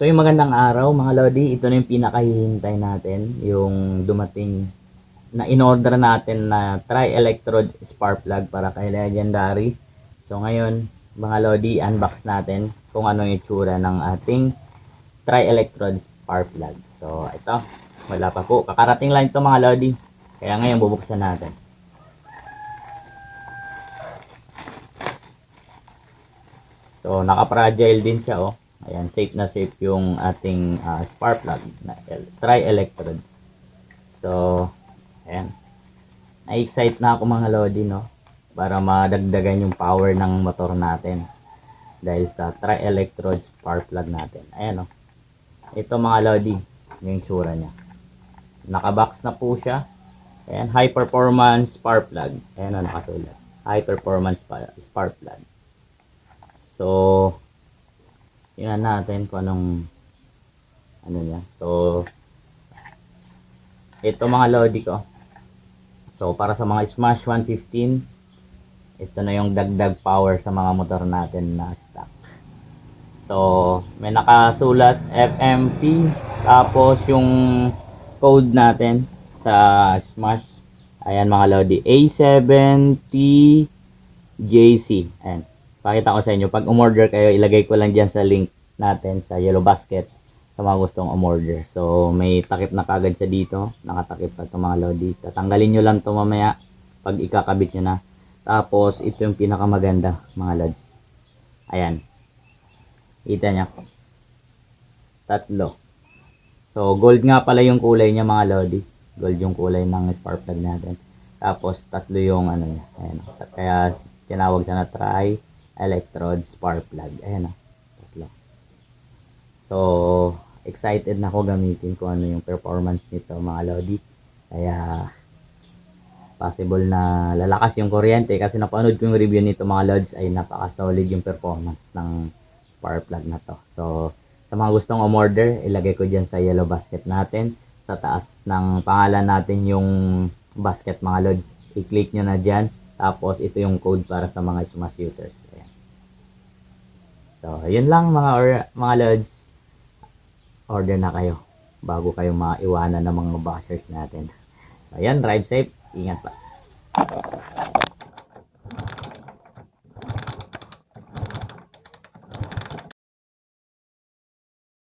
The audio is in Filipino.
So yung magandang araw mga Lodi, ito na yung pinakahihintay natin, yung dumating na in-order natin na tri-electrode spark plug para kay Legendary. So ngayon, mga Lodi, unbox natin kung ano yung itsura ng ating tri-electrode spark plug. So ito, wala pa po. Kakarating lang ito mga Lodi. Kaya ngayon bubuksan natin. So naka-fragile din siya oh. Ayan, safe na safe yung ating ah, spark plug na el- tri-electrode. So, ayan. Na-excite na ako mga Lodi, no? Para madagdagan yung power ng motor natin. Dahil sa tri-electrode spark plug natin. Ayan, oh. Ito mga Lodi, yung tsura niya. Nakabox na po siya. Ayan, high performance spark plug. Ayan, oh, nakasulat. High performance pa- spark plug. So, tingnan natin kung anong ano niya. So, ito mga Lodi ko. So, para sa mga Smash 115, ito na yung dagdag power sa mga motor natin na stock. So, may nakasulat FMP, tapos yung code natin sa Smash, ayan mga Lodi, A7TJC. Ayan. Pakita ko sa inyo. Pag umorder kayo, ilagay ko lang dyan sa link natin sa Yellow Basket sa mga gustong umorder. So, may takip na kagad siya dito. Nakatakip pa itong mga Lodi. Tatanggalin nyo lang ito mamaya pag ikakabit nyo na. Tapos, ito yung pinakamaganda, mga Lods. Ayan. Kita nyo. Tatlo. So, gold nga pala yung kulay niya, mga Lodi. Gold yung kulay ng spark plug natin. Tapos, tatlo yung ano niya. Ayan. Kaya, tinawag siya na try electrode spark plug. Ayan o. Tatlo. So, excited na ako gamitin kung ano yung performance nito mga Lodi. Kaya, possible na lalakas yung kuryente kasi napanood ko yung review nito mga Lods ay napaka-solid yung performance ng spark plug na to. So, sa mga gustong umorder, ilagay ko dyan sa yellow basket natin. Sa taas ng pangalan natin yung basket mga Lods. I-click nyo na dyan. Tapos, ito yung code para sa mga Smash users. So, yun lang mga, or- mga Lods. Order na kayo bago kayo maiwanan ng mga bashers natin. Ayan, drive safe. Ingat pa.